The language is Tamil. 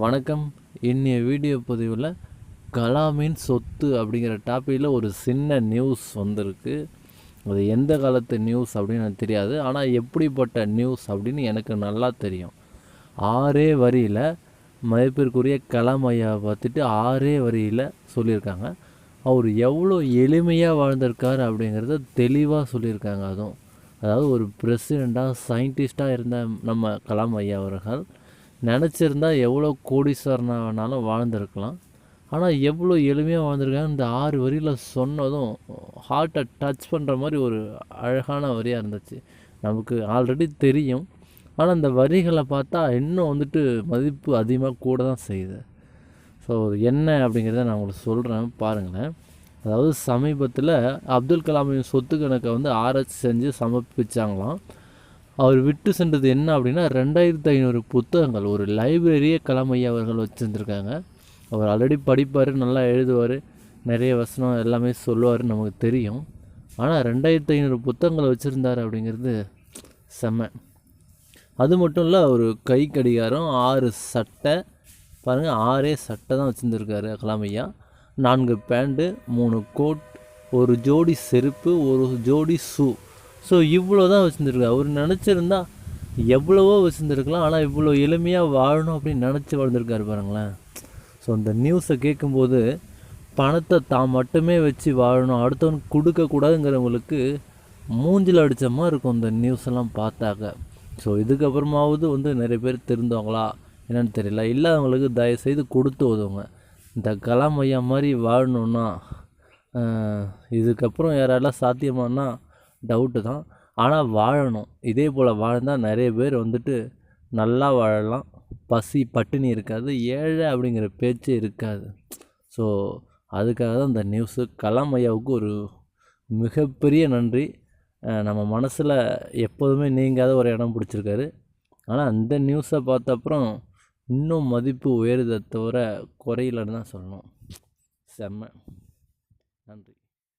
வணக்கம். இன்னைய வீடியோ பதிவில் கலாமின் சொத்து அப்படிங்கிற டாப்பிக்கில் ஒரு சின்ன நியூஸ் வந்திருக்கு. அது எந்த காலத்து நியூஸ் அப்படின்னு எனக்கு தெரியாது. ஆனால் எப்படிப்பட்ட நியூஸ் அப்படின்னு எனக்கு நல்லா தெரியும். ஆறே வரியில் மதிப்பிற்குரிய கலாம் ஐயாவை பார்த்துட்டு ஆறே வரியில் சொல்லியிருக்காங்க. அவர் எவ்வளோ எளிமையாக வாழ்ந்திருக்கார் அப்படிங்கிறத தெளிவாக சொல்லியிருக்காங்க. அதுவும் அதாவது ஒரு பிரசிடெண்ட்டாக சயின்டிஸ்ட்டாக இருந்த நம்ம கலாம் ஐயா அவர்கள் நினச்சிருந்தா எவ்வளோ கோடீஸ்வரனா வேணாலும் வாழ்ந்திருக்கலாம். ஆனால் எவ்வளோ எளிமையாக வாழ்ந்திருக்காங்க இந்த ஆறு வரியில் சொன்னதும் ஹார்ட்டை டச் பண்ணுற மாதிரி ஒரு அழகான வரியாக இருந்துச்சு. நமக்கு ஆல்ரெடி தெரியும். ஆனால் இந்த வரிகளை பார்த்தா இன்னும் வந்துட்டு மதிப்பு அதிகமாக கூட தான் செய்யுது. ஸோ என்ன அப்படிங்கிறத நான் உங்களுக்கு சொல்கிறேன் பாருங்களேன். அதாவது சமீபத்தில் அப்துல் கலாமின் சொத்து கணக்கை வந்து ஆராய்ச்சி செஞ்சு சமர்ப்பிச்சாங்களாம். அவர் விட்டு சென்றது என்ன அப்படின்னா ரெண்டாயிரத்து ஐநூறு புத்தகங்கள். ஒரு லைப்ரரியே கலாம் அவர்கள் வச்சுருந்துருக்காங்க. அவர் ஆல்ரெடி படிப்பார் நல்லா எழுதுவார் நிறைய வசனம் எல்லாமே சொல்லுவார் நமக்கு தெரியும். ஆனால் ரெண்டாயிரத்து ஐநூறு புத்தகங்கள் வச்சுருந்தார் அப்படிங்கிறது செம்ம. அது மட்டும் இல்லை ஒரு கை கடிகாரம் ஆறு சட்டை. பாருங்கள் ஆறே சட்டை தான் வச்சுருந்துருக்காரு கலாம் ஐயா நான்கு பேண்ட்டு மூணு கோட் ஒரு ஜோடி செருப்பு ஒரு ஜோடி ஷூ. ஸோ இவ்வளோ தான் வச்சுருந்துருக்காரு. அவர் நினச்சிருந்தா எவ்வளவோ வச்சுருந்துருக்கலாம். ஆனால் இவ்வளோ எளிமையாக வாழணும் அப்படின்னு நினச்சி வாழ்ந்துருக்காரு பாருங்களேன். ஸோ இந்த நியூஸை கேட்கும்போது பணத்தை தான் மட்டுமே வச்சு வாழணும் அடுத்தவனுக்கு கொடுக்கக்கூடாதுங்கிறவங்களுக்கு மூஞ்சில் அடித்த மாதிரி இருக்கும் இந்த நியூஸ் எல்லாம் பார்த்தாக்க. ஸோ இதுக்கப்புறமாவது வந்து நிறைய பேர் தெரிந்தவங்களா? என்னென்னு தெரியல. இல்லாதவங்களுக்கு தயவுசெய்து கொடுத்து உதவுங்க. இந்த கலாம் ஐயா மாதிரி வாழணுன்னா இதுக்கப்புறம் யாராலாம் சாத்தியமானா டவுட்டு தான். ஆனால் வாழணும். இதே போல் வாழ்ந்தால் நிறைய பேர் வந்துட்டு நல்லா வாழலாம். பசி பட்டினி இருக்காது. ஏழை அப்படிங்கிற பேச்சே இருக்காது. ஸோ அதுக்காக தான் இந்த நியூஸு கலாம் ஐயாவுக்கு ஒரு மிகப்பெரிய நன்றி. நம்ம மனசில் எப்போதுமே நீங்காத ஒரு இடம் பிடிச்சிருக்காரு. ஆனால் அந்த நியூஸை பார்த்த அப்புறம் இன்னும் மதிப்பு உயருதை தவிர குறையிலன்னு தான் சொல்லணும். செம்ம. நன்றி.